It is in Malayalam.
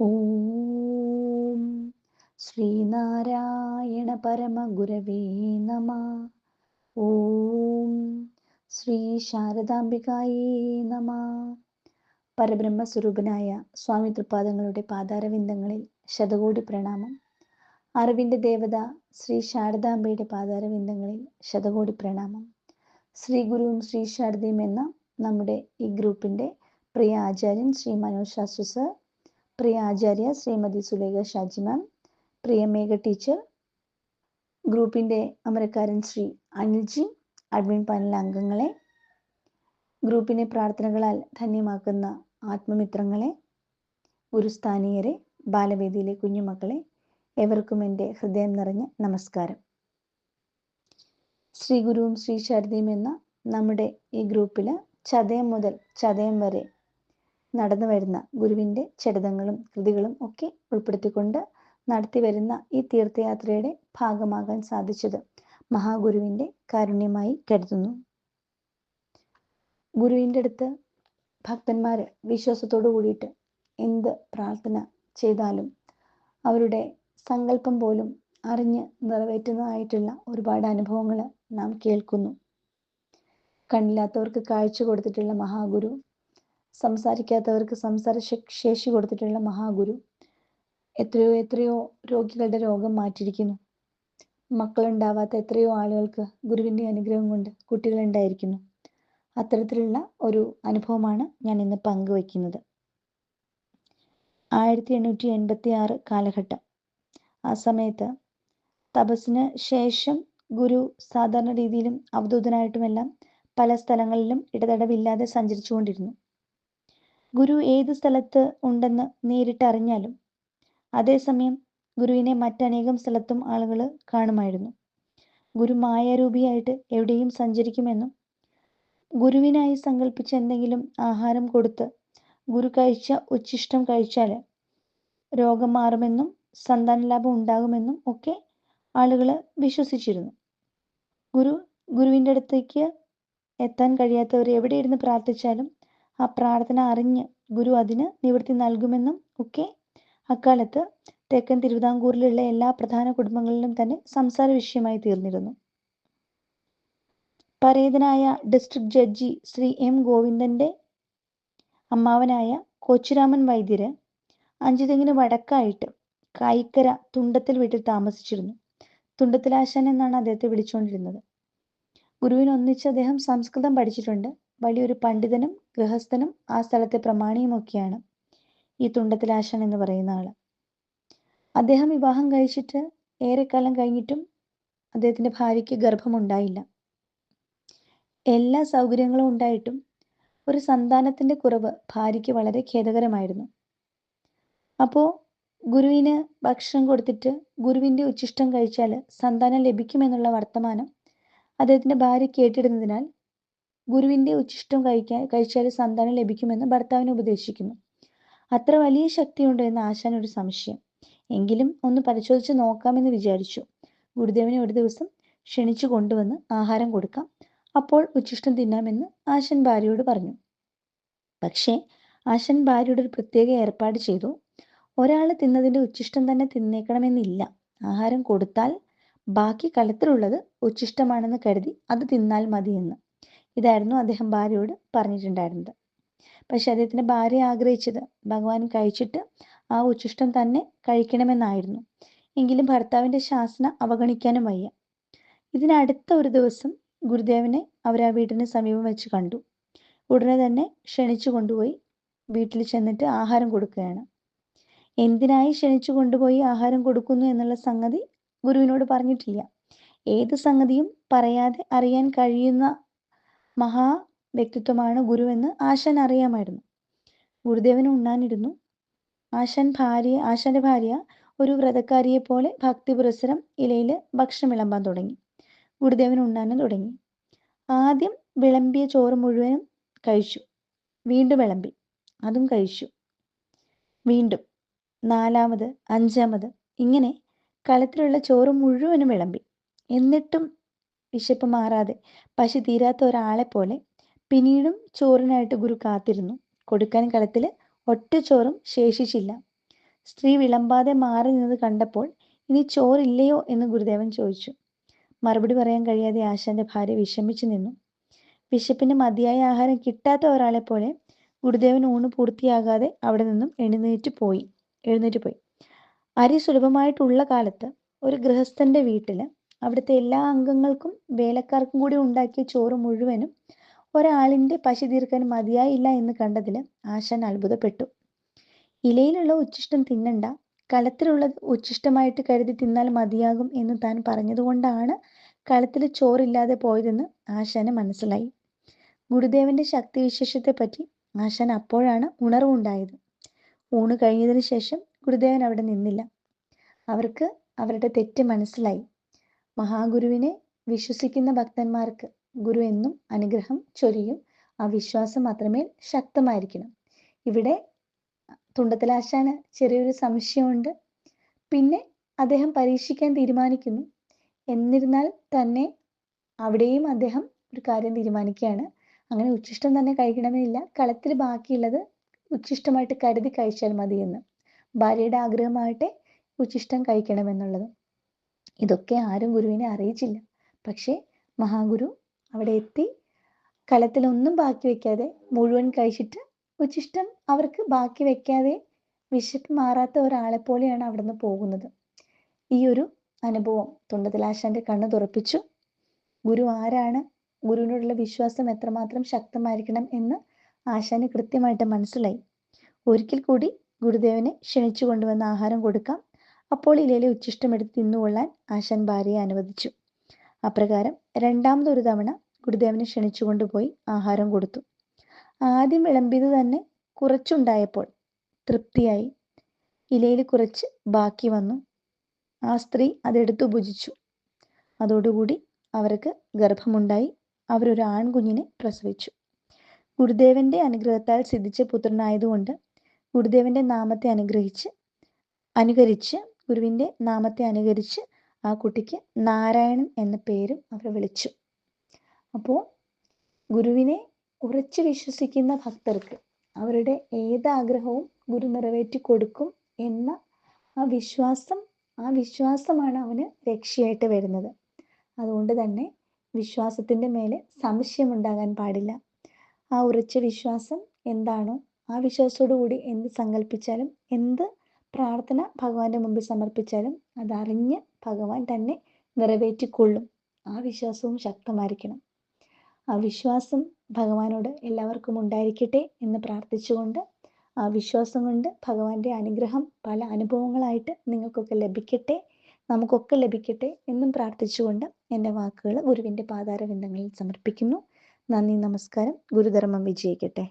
ഓം ശ്രീനാരായണ പരമഗുരവേ നമ. ഓം ശ്രീ ശാരദാംബികായേ നമ. പരബ്രഹ്മസ്വരൂപനായ സ്വാമി തൃപാദങ്ങളുടെ പാതാരവിന്ദങ്ങളിൽ ശതകോടി പ്രണാമം. അറിവിന്റെ ദേവത ശ്രീ ശാരദാംബയുടെ പാതാരവിന്ദങ്ങളിൽ ശതകോടി പ്രണാമം. ശ്രീ ഗുരുവും ശ്രീ ശാരദയും എന്ന നമ്മുടെ ഈ ഗ്രൂപ്പിന്റെ പ്രിയ ആചാര്യൻ ശ്രീ മനോജ് ശാസ്ത്രി സർ പ്രിയ ആചാര്യ ശ്രീമതി സുലേഖ ഷാജി മാം പ്രിയ മേഘ ടീച്ചർ ഗ്രൂപ്പിന്റെ അമരക്കാരൻ ശ്രീ അനിൽജി അഡ്മിൻ പാനൽ അംഗങ്ങളെ ഗ്രൂപ്പിനെ പ്രാർത്ഥനകളാൽ ധന്യമാക്കുന്ന ആത്മമിത്രങ്ങളെ ഗുരുസ്ഥാനീയരെ ബാലവേദിയിലെ കുഞ്ഞുമക്കളെ എവർക്കും എന്റെ ഹൃദയം നിറഞ്ഞ നമസ്കാരം. ശ്രീ ഗുരുവും ശ്രീ ശാരദയും എന്ന നമ്മുടെ ഈ ഗ്രൂപ്പിൽ ചതയം മുതൽ ചതയം വരെ നടന്നു വരുന്ന ഗുരുവിന്റെ ചരിതങ്ങളും കൃതികളും ഒക്കെ ഉൾപ്പെടുത്തിക്കൊണ്ട് നടത്തി വരുന്ന ഈ തീർത്ഥയാത്രയുടെ ഭാഗമാകാൻ സാധിച്ചത് മഹാഗുരുവിന്റെ കാരുണ്യമായി കരുതുന്നു. ഗുരുവിന്റെ അടുത്ത് ഭക്തന്മാർ വിശ്വാസത്തോടു കൂടിയിട്ട് എന്ത് പ്രാർത്ഥന ചെയ്താലും അവരുടെ സങ്കല്പം പോലും അറിഞ്ഞ് നിറവേറ്റുന്നതായിട്ടുള്ള ഒരുപാട് അനുഭവങ്ങൾ നാം കേൾക്കുന്നു. കണ്ണില്ലാത്തവർക്ക് കാഴ്ച കൊടുത്തിട്ടുള്ള മഹാഗുരു സംസാരിക്കാത്തവർക്ക് സംസാര ശേഷി കൊടുത്തിട്ടുള്ള മഹാഗുരു എത്രയോ എത്രയോ രോഗികളുടെ രോഗം മാറ്റിയിരിക്കുന്നു. മക്കളുണ്ടാവാത്ത എത്രയോ ആളുകൾക്ക് ഗുരുവിന്റെ അനുഗ്രഹം കൊണ്ട് കുട്ടികളുണ്ടായിരിക്കുന്നു. അത്തരത്തിലുള്ള ഒരു അനുഭവമാണ് ഞാൻ ഇന്ന് പങ്കുവയ്ക്കുന്നത്. ആയിരത്തി എണ്ണൂറ്റി എൺപത്തി ആറ് കാലഘട്ടം. ആ സമയത്ത് തപസ്സിന് ശേഷം ഗുരു സാധാരണ രീതിയിലും അവധൂതനായിട്ടുമെല്ലാം പല സ്ഥലങ്ങളിലും ഇടതടവില്ലാതെ സഞ്ചരിച്ചുകൊണ്ടിരുന്നു. ഗുരു ഏത് സ്ഥലത്ത് ഉണ്ടെന്ന് നേരിട്ട് അറിഞ്ഞാലും അതേസമയം ഗുരുവിനെ മറ്റനേകം സ്ഥലത്തും ആളുകൾ കാണുമായിരുന്നു. ഗുരു മായാരൂപിയായിട്ട് എവിടെയും സഞ്ചരിക്കുമെന്നും ഗുരുവിനായി സങ്കല്പിച്ച എന്തെങ്കിലും ആഹാരം കൊടുത്ത് ഗുരു കഴിച്ച ഉച്ഛിഷ്ടം കഴിച്ചാൽ രോഗം മാറുമെന്നും സന്താനലാഭം ഉണ്ടാകുമെന്നും ഒക്കെ ആളുകൾ വിശ്വസിച്ചിരുന്നു. ഗുരു ഗുരുവിന്റെ അടുത്തേക്ക് എത്താൻ കഴിയാത്തവർ എവിടെ ഇരുന്ന് പ്രാർത്ഥിച്ചാലും ആ പ്രാർത്ഥന അറിഞ്ഞ് ഗുരു അതിന് നിവൃത്തി നൽകുമെന്നും ഒക്കെ അക്കാലത്ത് തെക്കൻ തിരുവിതാംകൂറിലുള്ള എല്ലാ പ്രധാന കുടുംബങ്ങളിലും തന്നെ സംസാര വിഷയമായി തീർന്നിരുന്നു. പരേതനായ ഡിസ്ട്രിക്ട് ജഡ്ജി ശ്രീ എം ഗോവിന്ദന്റെ അമ്മാവനായ കൊച്ചുരാമൻ വൈദ്യര് അഞ്ചുതെങ്ങിന് വടക്കായിട്ട് കായിക്കര തുണ്ടത്തിൽ വീട്ടിൽ താമസിച്ചിരുന്നു. തുണ്ടത്തിലാശാൻ എന്നാണ് അദ്ദേഹത്തെ വിളിച്ചുകൊണ്ടിരുന്നത്. ഗുരുവിന് ഒന്നിച്ച് അദ്ദേഹം സംസ്കൃതം പഠിച്ചിട്ടുണ്ട്. വലിയൊരു പണ്ഡിതനും ഗൃഹസ്ഥനും ആ സ്ഥലത്തെ പ്രമാണിയുമൊക്കെയാണ് ഈ തുണ്ടത്തിലാശൻ എന്ന് പറയുന്ന ആൾ. അദ്ദേഹം വിവാഹം കഴിച്ചിട്ട് ഏറെക്കാലം കഴിഞ്ഞിട്ടും അദ്ദേഹത്തിന്റെ ഭാര്യയ്ക്ക് ഗർഭമുണ്ടായില്ല. എല്ലാ സൗകര്യങ്ങളും ഉണ്ടായിട്ടും ഒരു സന്താനത്തിന്റെ കുറവ് ഭാര്യയ്ക്ക് വളരെ ഖേദകരമായിരുന്നു. അപ്പോൾ ഗുരുവിന് ഭക്ഷണം കൊടുത്തിട്ട് ഗുരുവിന്റെ ഉച്ചിഷ്ടം കഴിച്ചാൽ സന്താനം ലഭിക്കുമെന്നുള്ള വർത്തമാനം അദ്ദേഹത്തിന്റെ ഭാര്യ കേട്ടിടുന്നതിനാൽ ഗുരുവിന്റെ ഉച്ചിഷ്ടം കഴിക്കാൻ കഴിച്ചാൽ സന്താനം ലഭിക്കുമെന്ന് ഭർത്താവിനെ ഉപദേശിക്കുന്നു. അത്ര വലിയ ശക്തിയുണ്ട് എന്ന് ആശാൻ ഒരു സംശയം. എങ്കിലും ഒന്ന് പരിശോധിച്ച് നോക്കാമെന്ന് വിചാരിച്ചു. ഗുരുദേവനെ ഒരു ദിവസം ക്ഷണിച്ചു കൊണ്ടുവന്ന് ആഹാരം കൊടുക്കാം. അപ്പോൾ ഉച്ചിഷ്ടം തിന്നാമെന്ന് ആശൻ ഭാര്യയോട് പറഞ്ഞു. പക്ഷേ ആശൻ ഭാര്യയുടെ ഒരു പ്രത്യേക ഏർപ്പാട് ചെയ്തു. ഒരാൾ തിന്നതിന്റെ ഉച്ചിഷ്ടം തന്നെ തിന്നേക്കണമെന്നില്ല. ആഹാരം കൊടുത്താൽ ബാക്കി കലത്തിലുള്ളത് ഉച്ചിഷ്ടമാണെന്ന് കരുതി അത് തിന്നാൽ മതിയെന്ന്. ഇതായിരുന്നു അദ്ദേഹം ഭാര്യയോട് പറഞ്ഞിട്ടുണ്ടായിരുന്നത്. പക്ഷെ അദ്ദേഹത്തിന്റെ ഭാര്യ ആഗ്രഹിച്ചത് ഭഗവാൻ കഴിച്ചിട്ട് ആ ഉച്ചിഷ്ടം തന്നെ കഴിക്കണമെന്നായിരുന്നു. എങ്കിലും ഭർത്താവിന്റെ ശാസന അവഗണിക്കാനും വയ്യ. ഇതിനടുത്ത ഒരു ദിവസം ഗുരുദേവനെ അവർ ആ വീടിന് സമീപം വെച്ച് കണ്ടു. ഉടനെ തന്നെ ക്ഷണിച്ചു കൊണ്ടുപോയി വീട്ടിൽ ചെന്നിട്ട് ആഹാരം കൊടുക്കുകയാണ്. എന്തിനായി ക്ഷണിച്ചു കൊണ്ടുപോയി ആഹാരം കൊടുക്കുന്നു എന്നുള്ള സംഗതി ഗുരുവിനോട് പറഞ്ഞിട്ടില്ല. ഏത് സംഗതിയും പറയാതെ അറിയാൻ കഴിയുന്ന മഹാ വ്യക്തിത്വമാണ് ഗുരുവെന്ന് ആശാൻ അറിയാമായിരുന്നു. ഗുരുദേവന് ഉണ്ണാനിരുന്നു. ആശാൻ ഭാര്യ ആശാന്റെ ഭാര്യ ഒരു വ്രതക്കാരിയെ പോലെ ഭക്തി പുരസരം ഇലയിൽ ഭക്ഷണം വിളമ്പാൻ തുടങ്ങി. ഗുരുദേവൻ ഉണ്ണാനും തുടങ്ങി. ആദ്യം വിളമ്പിയ ചോറ് മുഴുവനും കഴിച്ചു. വീണ്ടും വിളമ്പി. അതും കഴിച്ചു. വീണ്ടും. നാലാമത് അഞ്ചാമത് ഇങ്ങനെ കലത്തിലുള്ള ചോറ് മുഴുവനും വിളമ്പി. എന്നിട്ടും വിശപ്പ് മാറാതെ പശു തീരാത്ത ഒരാളെ പോലെ പിന്നീടും ചോറിനായിട്ട് ഗുരു കാത്തിരുന്നു. കൊടുക്കാൻ കലത്തിൽ ഒറ്റ ചോറും ശേഷിച്ചില്ല. സ്ത്രീ വിളമ്പാതെ മാറി നിന്നത് കണ്ടപ്പോൾ ഇനി ചോറില്ലയോ എന്ന് ഗുരുദേവൻ ചോദിച്ചു. മറുപടി പറയാൻ കഴിയാതെ ആശാന്റെ ഭാര്യ വിഷമിച്ചു നിന്നു. വിശപ്പിന് മതിയായ ആഹാരം കിട്ടാത്ത ഒരാളെ പോലെ ഗുരുദേവൻ ഊണ് പൂർത്തിയാകാതെ അവിടെ നിന്നും എഴുന്നേറ്റ് പോയി. എഴുന്നേറ്റ് പോയി. അരി സുലഭമായിട്ടുള്ള കാലത്ത് ഒരു ഗൃഹസ്ഥന്റെ വീട്ടിൽ അവിടുത്തെ എല്ലാ അംഗങ്ങൾക്കും വേലക്കാർക്കും കൂടി ഉണ്ടാക്കിയ ചോറ് മുഴുവനും ഒരാളിന്റെ പശി തീർക്കാൻ മതിയായില്ല എന്ന് കണ്ടതിൽ ആശാൻ അത്ഭുതപ്പെട്ടു. ഇലയിലുള്ള ഉച്ചിഷ്ടം തിന്നണ്ട കലത്തിലുള്ളത് ഉച്ചിഷ്ടമായിട്ട് കരുതി തിന്നാൽ മതിയാകും എന്ന് താൻ പറഞ്ഞതുകൊണ്ടാണ് കളത്തിൽ ചോറില്ലാതെ പോയതെന്ന് ആശാന് മനസ്സിലായി. ഗുരുദേവന്റെ ശക്തിവിശേഷത്തെ പറ്റി ആശാൻ അപ്പോഴാണ് ഉണർവുണ്ടായത്. ഊണ് കഴിഞ്ഞതിന് ശേഷം ഗുരുദേവൻ അവിടെ നിന്നില്ല. അവർക്ക് അവരുടെ തെറ്റ് മനസ്സിലായി. മഹാഗുരുവിനെ വിശ്വസിക്കുന്ന ഭക്തന്മാർക്ക് ഗുരു എന്നും അനുഗ്രഹം ചൊരിയും ആ വിശ്വാസം മാത്രമേ ശക്തമായിരിക്കണം. ഇവിടെ തുണ്ടത്തിലാശാന് ചെറിയൊരു സംശയമുണ്ട്. പിന്നെ അദ്ദേഹം പരീക്ഷിക്കാൻ തീരുമാനിക്കുന്നു. എന്നിരുന്നാൽ തന്നെ അവിടെയും അദ്ദേഹം ഒരു കാര്യം തീരുമാനിക്കുകയാണ്. അങ്ങനെ ഉച്ചിഷ്ടം തന്നെ കഴിക്കണമെന്നില്ല കളത്തിൽ ബാക്കിയുള്ളത് ഉച്ചിഷ്ടമായിട്ട് കരുതി കഴിച്ചാൽ മതി എന്ന് ഭാര്യയുടെ ആഗ്രഹമാകട്ടെ ഉച്ചിഷ്ടം കഴിക്കണമെന്നുള്ളത്. ഇതൊക്കെ ആരും ഗുരുവിനെ അറിയിച്ചില്ല. പക്ഷേ മഹാഗുരു അവിടെ എത്തി കലത്തിലൊന്നും ബാക്കി വെക്കാതെ മുഴുവൻ കഴിച്ചിട്ട് ഉച്ചിഷ്ടം അവർക്ക് ബാക്കി വെക്കാതെ വിശപ്പ് മാറാത്ത ഒരാളെ പോലെയാണ് അവിടുന്ന് പോകുന്നത്. ഈ ഒരു അനുഭവം തുണ്ടതിലാശാന്റെ കണ്ണ് തുറപ്പിച്ചു. ഗുരു ആരാണ്? ഗുരുവിനോടുള്ള വിശ്വാസം എത്രമാത്രം ശക്തമായിരിക്കണം എന്ന് ആശാന് കൃത്യമായിട്ട് മനസ്സിലായി. ഒരിക്കൽ കൂടി ഗുരുദേവനെ ക്ഷണിച്ചു കൊണ്ടുവന്ന ആഹാരം കൊടുക്കാം. അപ്പോൾ ഇലയിലെ ഉച്ചിഷ്ടം എടുത്ത് തിന്നുകൊള്ളാൻ ആശാൻ ഭാര്യയെ അനുവദിച്ചു. അപ്രകാരം രണ്ടാമതൊരു തവണ ഗുരുദേവനെ ക്ഷണിച്ചു കൊണ്ടുപോയി ആഹാരം കൊടുത്തു. ആദ്യം വിളമ്പിയത് തന്നെ കുറച്ചുണ്ടായപ്പോൾ തൃപ്തിയായി. ഇലയിൽ കുറച്ച് ബാക്കി വന്നു. ആ സ്ത്രീ അതെടുത്തു ഭുജിച്ചു. അതോടുകൂടി അവർക്ക് ഗർഭമുണ്ടായി. അവരൊരു ആൺകുഞ്ഞിനെ പ്രസവിച്ചു. ഗുരുദേവന്റെ അനുഗ്രഹത്താൽ സിദ്ധിച്ച പുത്രനായതുകൊണ്ട് ഗുരുദേവന്റെ നാമത്തെ അനുഗ്രഹിച്ച് അനുകരിച്ച് ഗുരുവിന്റെ നാമത്തെ അനുകരിച്ച് ആ കുട്ടിക്ക് നാരായണൻ എന്ന പേരും അവർ വിളിച്ചു. അപ്പോൾ ഗുരുവിനെ ഉറച്ചു വിശ്വസിക്കുന്ന ഭക്തർക്ക് അവരുടെ ഏതാഗ്രഹവും ഗുരു നിറവേറ്റി കൊടുക്കും എന്ന ആ വിശ്വാസം ആ വിശ്വാസമാണ് അവന് രക്ഷയായിട്ട് വരുന്നത്. അതുകൊണ്ട് തന്നെ വിശ്വാസത്തിന്റെ മേലെ സംശയമുണ്ടാകാൻ പാടില്ല. ആ ഉറച്ച വിശ്വാസം എന്താണോ ആ വിശ്വാസത്തോടു കൂടി എന്ത് സങ്കല്പിച്ചാലും എന്ത് പ്രാർത്ഥന ഭഗവാന്റെ മുമ്പിൽ സമർപ്പിച്ചാലും അതറിഞ്ഞ് ഭഗവാൻ തന്നെ നിറവേറ്റിക്കൊള്ളും. ആ വിശ്വാസവും ശക്തമായിരിക്കണം. ആ വിശ്വാസം ഭഗവാനോട് എല്ലാവർക്കും ഉണ്ടായിരിക്കട്ടെ എന്ന് പ്രാർത്ഥിച്ചുകൊണ്ട് ആ വിശ്വാസം കൊണ്ട് ഭഗവാന്റെ അനുഗ്രഹം പല അനുഭവങ്ങളായിട്ട് നിങ്ങൾക്കൊക്കെ ലഭിക്കട്ടെ നമുക്കൊക്കെ ലഭിക്കട്ടെ എന്നും പ്രാർത്ഥിച്ചുകൊണ്ട് എന്റെ വാക്കുകൾ ഗുരുവിന്റെ പാതാരവിന്ദങ്ങളിൽ സമർപ്പിക്കുന്നു. നന്ദി നമസ്കാരം. ഗുരുധർമ്മം വിജയിക്കട്ടെ.